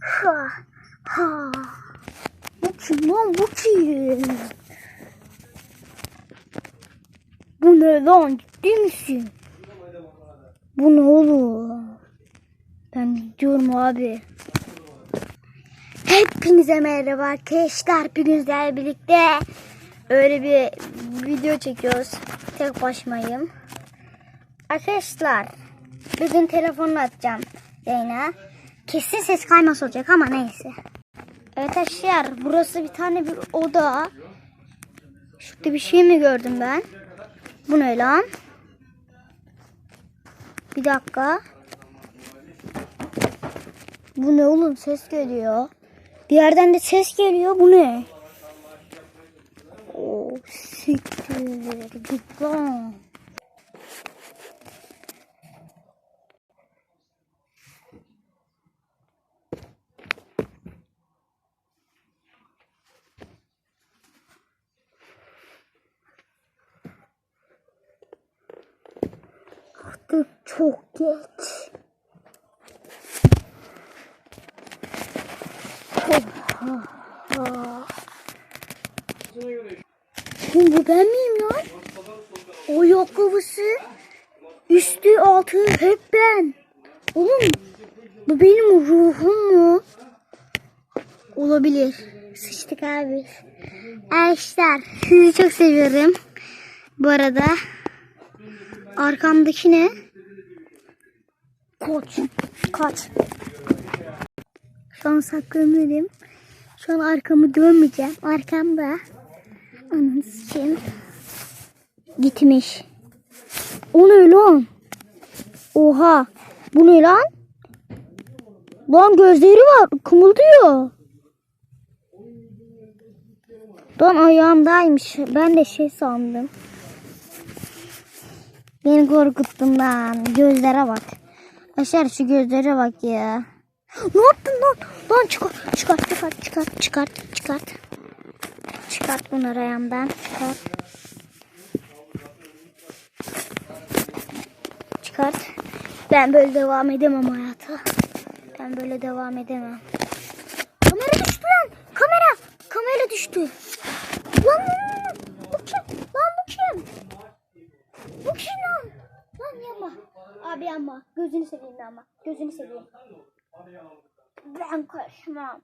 Ha. Ha. Bu kim lan bu kim? Bu ne lan ciddi misin? Bu ne oğlum? Ben gidiyorum abi. Hepinize merhaba arkadaşlar. Sizlerle birlikte öyle bir video çekiyoruz. Tek başımayım. Arkadaşlar bugün telefonunu atacağım yayına. Kesin ses kayması olacak ama neyse. Evet arkadaşlar burası bir tane bir oda. Şurada bir şey mi gördüm ben? Bu ne lan? Bir dakika. Bu ne oğlum ses geliyor. Bir yerden de ses geliyor. Bu ne? Oo, siktir. Git lan. Artık çok geç. Oğlum bu ben miyim lan? O ayakkabısı, üstü altı hep ben. Oğlum bu benim ruhum mu? Olabilir. Sıçtık abi. Arkadaşlar sizi çok seviyorum. Bu arada arkamdaki ne? Koç. Kaç. Şu an saklanırım. Şu an arkamı dönmeyeceğim. Arkamda. Ananı için gitmiş. O ne lan? Oha. Bu ne lan? Lan gözleri var. Kımıldıyor. Lan ayağımdaymış. Ben de şey sandım. Beni korkuttun lan. Gözlere bak. Aşağı şu gözlere bak ya. Ne yaptın lan? Lan çıkart, çıkart, çıkart, çıkart, çıkart, çıkart. Çıkart bunları ayağımdan. Çıkart. Çıkart. Ben böyle devam edemem hayata. Ben böyle devam edemem. Kamera düştü lan. Kamera. Kamera düştü. Lan, lan, lan, bu kim? Lan bu kim? Bu kim Lan yapma. Abi yapma. Gözünü seveyim ama. Gözünü seveyim. Ben kaçmam.